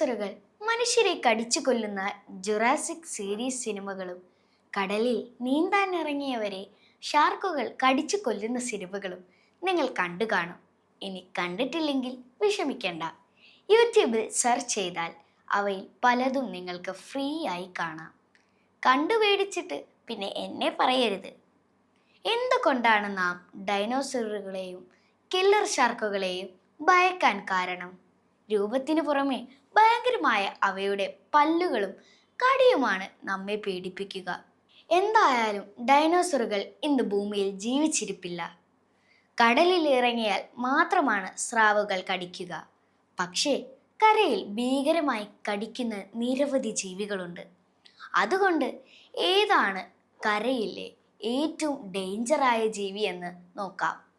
ഡൈനോസറുകൾ മനുഷ്യരെ കടിച്ചു കൊല്ലുന്ന ജുറാസിക് സീരീസ് സിനിമകളും കടലിൽ നീന്താൻ ഇറങ്ങിയവരെ ഷാർക്കുകൾ കടിച്ചു കൊല്ലുന്ന സിനിമകളും നിങ്ങൾ കണ്ടു കാണും. ഇനി കണ്ടിട്ടില്ലെങ്കിൽ വിഷമിക്കേണ്ട. യൂട്യൂബിൽ സെർച്ച് ചെയ്താൽ അവയിൽ പലതും നിങ്ങൾക്ക് ഫ്രീ ആയി കാണാം. കണ്ടു പേടിച്ചിട്ട് പിന്നെ എന്നെ പറയരുത്. എന്തുകൊണ്ടാണ് നാം ഡൈനോസറുകളെയും കില്ലർ ഷാർക്കുകളെയും ഭയക്കാൻ കാരണം? രൂപത്തിനു പുറമെ ഭയങ്കരമായ അവയുടെ പല്ലുകളും കടിയുമാണ് നമ്മെ പേടിപ്പിക്കുക എന്തായാലും ഡൈനോസറുകൾ ഇന്ന് ഭൂമിയിൽ ജീവിച്ചിരിപ്പില്ല. കടലിൽ ഇറങ്ങിയാൽ മാത്രമാണ് സ്രാവുകൾ കടിക്കുക. പക്ഷേ കരയിൽ ഭീകരമായി കടിക്കുന്ന നിരവധി ജീവികളുണ്ട്. അതുകൊണ്ട് ഏതാണ് കരയിലെ ഏറ്റവും ഡേഞ്ചറായ ജീവി എന്ന് നോക്കാം.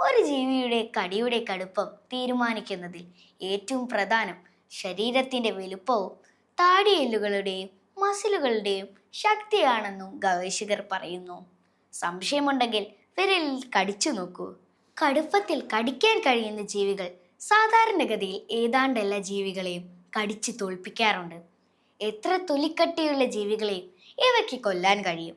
ഒരു ജീവിയുടെ കടിയുടെ കടുപ്പം തീരുമാനിക്കുന്നതിൽ ഏറ്റവും പ്രധാനം ശരീരത്തിന്റെ വലുപ്പവും താടിയെല്ലുകളുടെയും മസിലുകളുടെയും ശക്തിയാണെന്നും ഗവേഷകർ പറയുന്നു. സംശയമുണ്ടെങ്കിൽ വിരലിൽ കടിച്ചു നോക്കൂ. കടുപ്പത്തിൽ കടിക്കാൻ കഴിയുന്ന ജീവികൾ സാധാരണഗതിയിൽ ഏതാണ്ട് എല്ലാ ജീവികളെയും കടിച്ചു തോൽപ്പിക്കാറുണ്ട്. എത്ര തൊലിക്കട്ടിയുള്ള ജീവികളെയും ഇവയ്ക്ക് കൊല്ലാൻ കഴിയും?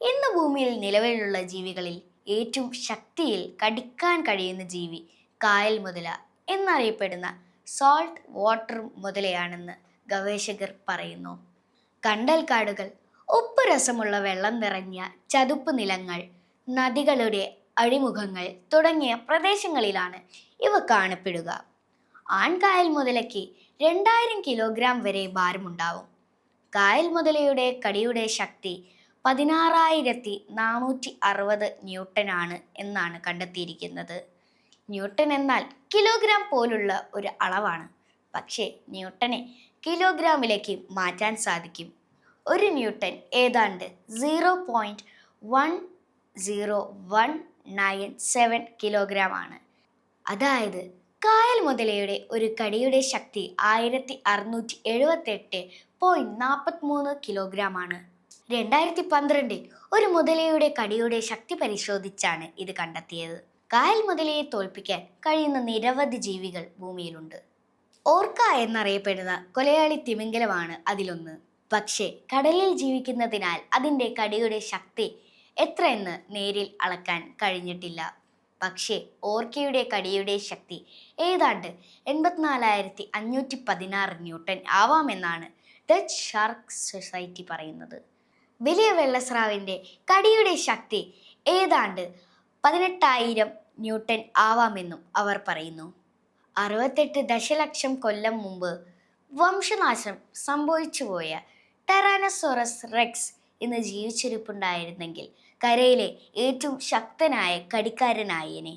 ഇന്ന് ഭൂമിയിൽ നിലവിലുള്ള ജീവികളിൽ ഏറ്റവും ശക്തിയിൽ കടിക്കാൻ കഴിയുന്ന ജീവി കായൽ മുതല എന്നറിയപ്പെടുന്ന സോൾട്ട് വാട്ടർ മുതലയാണെന്ന് ഗവേഷകർ പറയുന്നു. കണ്ടൽ കാടുകൾ ഉപ്പ് രസമുള്ള വെള്ളം നിറഞ്ഞ ചതുപ്പ് നിലങ്ങൾ നദികളുടെ അഴിമുഖങ്ങൾ തുടങ്ങിയ പ്രദേശങ്ങളിലാണ് ഇവ കാണപ്പെടുക. ആൺകായൽ മുതലയ്ക്ക് രണ്ടായിരം കിലോഗ്രാം വരെ ഭാരമുണ്ടാവും. കായൽ മുതലയുടെ കടിയുടെ ശക്തി പതിനാറായിരത്തി നാനൂറ്റി അറുപത് ന്യൂട്ടനാണ് എന്നാണ് കണ്ടെത്തിയിരിക്കുന്നത്. ന്യൂട്ടൺ എന്നാൽ കിലോഗ്രാം പോലുള്ള ഒരു അളവാണ്. പക്ഷേ ന്യൂട്ടനെ കിലോഗ്രാമിലേക്ക് മാറ്റാൻ സാധിക്കും. ഒരു ന്യൂട്ടൺ ഏതാണ്ട് zero point one zero one nine seven kilogram ആണ്. അതായത് കായൽ മുതലയുടെ ഒരു കടിയുടെ ശക്തി ആയിരത്തി അറുന്നൂറ്റി എഴുപത്തെട്ട് പോയിന്റ് നാൽപ്പത്തി മൂന്ന് കിലോഗ്രാം ആണ്. രണ്ടായിരത്തി പന്ത്രണ്ടിൽ ഒരു മുതലയുടെ കടിയുടെ ശക്തി പരിശോധിച്ചാണ് ഇത് കണ്ടെത്തിയത്. കായൽ മുതലയെ തോൽപ്പിക്കാൻ കഴിയുന്ന നിരവധി ജീവികൾ ഭൂമിയിലുണ്ട്. ഓർക്ക എന്നറിയപ്പെടുന്ന കൊലയാളി തിമിംഗലമാണ് അതിലൊന്ന്. പക്ഷേ കടലിൽ ജീവിക്കുന്നതിനാൽ അതിന്റെ കടിയുടെ ശക്തി എത്രയെന്ന് നേരിൽ അളക്കാൻ കഴിഞ്ഞിട്ടില്ല. പക്ഷേ ഓർക്കയുടെ കടിയുടെ ശക്തി ഏതാണ്ട് എൺപത്തിനാലായിരത്തി അഞ്ഞൂറ്റി പതിനാറ് ന്യൂട്ടൺ ആവാമെന്നാണ് ഡച്ച് ഷാർക്ക് സൊസൈറ്റി പറയുന്നത്. വലിയ വെള്ളസ്രാവിന്റെ കടിയുടെ ശക്തി ഏതാണ്ട് പതിനെട്ടായിരം ന്യൂട്ടൺ ആവാമെന്നും അവർ പറയുന്നു. അറുപത്തെട്ട് ദശലക്ഷം കൊല്ലം മുമ്പ് വംശനാശം സംഭവിച്ചുപോയ ടെറാനസോറസ് റെക്സ് ഇന്ന് ജീവിച്ചിരിപ്പുണ്ടായിരുന്നെങ്കിൽ കരയിലെ ഏറ്റവും ശക്തനായ കടിക്കാരനായേനെ.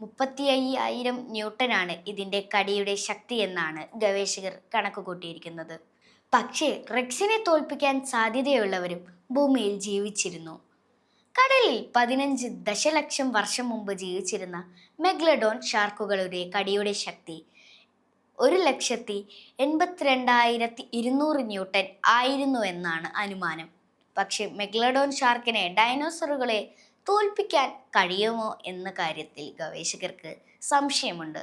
മുപ്പത്തി അയ്യായിരം ന്യൂട്ടനാണ് ഇതിന്റെ കടിയുടെ ശക്തി എന്നാണ് ഗവേഷകർ കണക്ക് കൂട്ടിയിരിക്കുന്നത് പക്ഷേ റെക്സിനെ തോൽപ്പിക്കാൻ സാധ്യതയുള്ളവരും ഭൂമിയിൽ ജീവിച്ചിരുന്നു. കടലിൽ പതിനഞ്ച് ദശലക്ഷം വർഷം മുമ്പ് ജീവിച്ചിരുന്ന മെഗ്ലഡോൺ ഷാർക്കുകളുടെ കടിയുടെ ശക്തി ഒരു ലക്ഷത്തി എൺപത്തിരണ്ടായിരത്തി ഇരുന്നൂറ് ന്യൂട്ടൻ ആയിരുന്നു എന്നാണ് അനുമാനം. പക്ഷെ മെഗ്ലഡോൺ ഷാർക്കിനെ ഡൈനോസറുകളെ തോൽപ്പിക്കാൻ കഴിയുമോ എന്ന കാര്യത്തിൽ ഗവേഷകർക്ക് സംശയമുണ്ട്.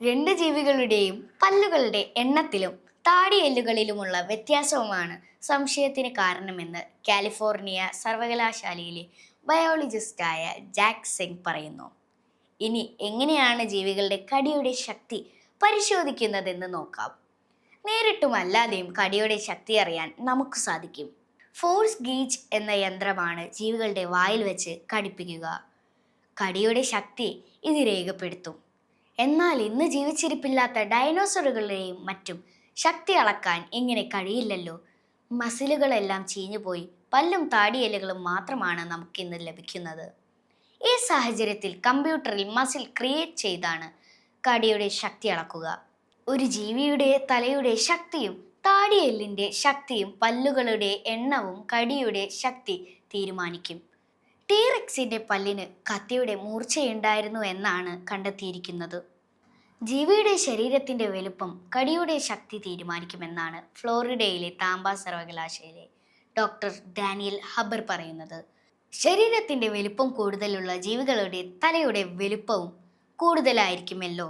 രണ്ട് ജീവികളുടെയും പല്ലുകളുടെ എണ്ണത്തിലും താടിയെല്ലുകളിലുമുള്ള വ്യത്യാസവുമാണ് സംശയത്തിന് കാരണമെന്ന് കാലിഫോർണിയ സർവകലാശാലയിലെ ബയോളജിസ്റ്റായ ജാക്ക് സിംഗ് പറയുന്നു. ഇനി എങ്ങനെയാണ് ജീവികളുടെ കടിയുടെ ശക്തി പരിശോധിക്കുന്നതെന്ന് നോക്കാം. നേരിട്ടും അല്ലാതെയും കടിയുടെ ശക്തി അറിയാൻ നമുക്ക് സാധിക്കും. ഫോഴ്സ് ഗീജ് എന്ന യന്ത്രമാണ് ജീവികളുടെ വായിൽ വെച്ച് കടിപ്പിക്കുക. കടിയുടെ ശക്തി ഇത് രേഖപ്പെടുത്തും. എന്നാൽ ഇന്ന് ജീവിച്ചിരിപ്പില്ലാത്ത ഡൈനോസറുകളുടെയും മറ്റും ശക്തി അളക്കാൻ ഇങ്ങനെ കഴിയില്ലല്ലോ? മസിലുകളെല്ലാം ചീഞ്ഞുപോയി. പല്ലും താടിയലുകളും മാത്രമാണ് നമുക്കിന്ന് ലഭിക്കുന്നത്. ഈ സാഹചര്യത്തിൽ കമ്പ്യൂട്ടറിൽ മസിൽ ക്രിയേറ്റ് ചെയ്താണ് കടിയുടെ ശക്തി അളക്കുക. ഒരു ജീവിയുടെ തലയുടെ ശക്തിയും താടിയെല്ലിന്റെ ശക്തിയും പല്ലുകളുടെ എണ്ണവും കടിയുടെ ശക്തി തീരുമാനിക്കും. ടീറെക്സിന്റെ പല്ലിന് കത്തിയുടെ മൂർച്ചയുണ്ടായിരുന്നു എന്നാണ് കണ്ടെത്തിയിരിക്കുന്നത്. ജീവിയുടെ ശരീരത്തിന്റെ വലുപ്പം കടിയുടെ ശക്തി തീരുമാനിക്കുമെന്നാണ് ഫ്ലോറിഡയിലെ താമ്പ സർവകലാശാലയിലെ ഡോക്ടർ ഡാനിയൽ ഹബർ പറയുന്നത്. ശരീരത്തിന്റെ വലുപ്പം കൂടുതലുള്ള ജീവികളുടെ തലയുടെ വലുപ്പവും കൂടുതലായിരിക്കുമല്ലോ.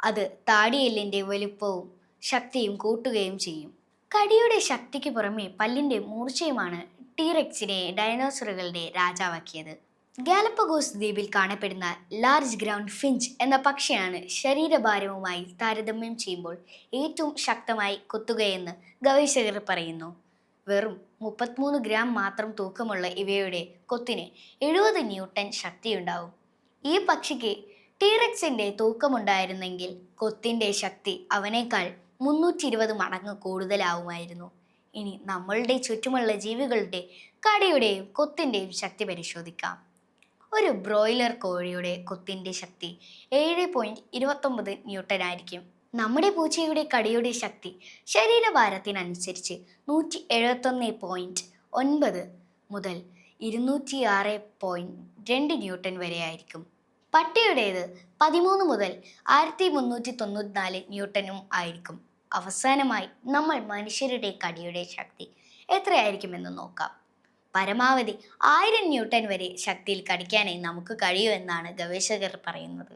അത് താടിയെല്ലിന്റെ വലുപ്പവും ശക്തിയും കൂട്ടുകയും ചെയ്യും. കടിയുടെ ശക്തിക്ക് പുറമെ പല്ലിന്റെ മൂർച്ചയുമാണ് ടീറെക്സിനെ ഡയനോസറുകളുടെ രാജാവാക്കിയത്. ഗാലപ്പഗോസ് ദ്വീപിൽ കാണപ്പെടുന്ന ലാർജ് ഗ്രൗണ്ട് ഫിഞ്ച് എന്ന പക്ഷിയാണ് ശരീരഭാരവുമായി താരതമ്യം ചെയ്യുമ്പോൾ ഏറ്റവും ശക്തമായി കൊത്തുകയെന്ന് ഗവേഷകർ പറയുന്നു. വെറും മുപ്പത്തിമൂന്ന് ഗ്രാം മാത്രം തൂക്കമുള്ള ഇവയുടെ കൊത്തിന് എഴുപത് ന്യൂട്ടൺ ശക്തിയുണ്ടാവും. ഈ പക്ഷിക്ക് ടീറക്സിന്റെ തൂക്കമുണ്ടായിരുന്നെങ്കിൽ കൊത്തിന്റെ ശക്തി അവനേക്കാൾ മുന്നൂറ്റി ഇരുപത് മടങ്ങ് കൂടുതലാവുമായിരുന്നു. ഇനി നമ്മളുടെ ചുറ്റുമുള്ള ജീവികളുടെ കടിയുടെയും കൊത്തിന്റെയും ശക്തി പരിശോധിക്കാം. ഒരു ബ്രോയിലർ കോഴിയുടെ കൊത്തിന്റെ ശക്തി ഏഴ് പോയിന്റ് ഇരുപത്തൊമ്പത് ന്യൂട്ടൺ ആയിരിക്കും നമ്മുടെ പൂച്ചയുടെ കടിയുടെ ശക്തി ശരീരഭാരത്തിനനുസരിച്ച് നൂറ്റി എഴുപത്തൊന്ന് പോയിന്റ് ഒൻപത് മുതൽ ഇരുന്നൂറ്റി ആറ് പോയിന്റ് രണ്ട് ന്യൂട്ടൺ വരെ ആയിരിക്കും പട്ടിയുടേത് പതിമൂന്ന് മുതൽ ആയിരത്തി മുന്നൂറ്റി തൊണ്ണൂറ്റിനാല് ന്യൂട്ടനും ആയിരിക്കും. അവസാനമായി നമ്മൾ മനുഷ്യരുടെ കടിയുടെ ശക്തി എത്രയായിരിക്കുമെന്ന് നോക്കാം. പരമാവധി ആയിരം ന്യൂട്ടൺ വരെ ശക്തിയിൽ കടിക്കാനായി നമുക്ക് കഴിയുമെന്നാണ് ഗവേഷകർ പറയുന്നത്.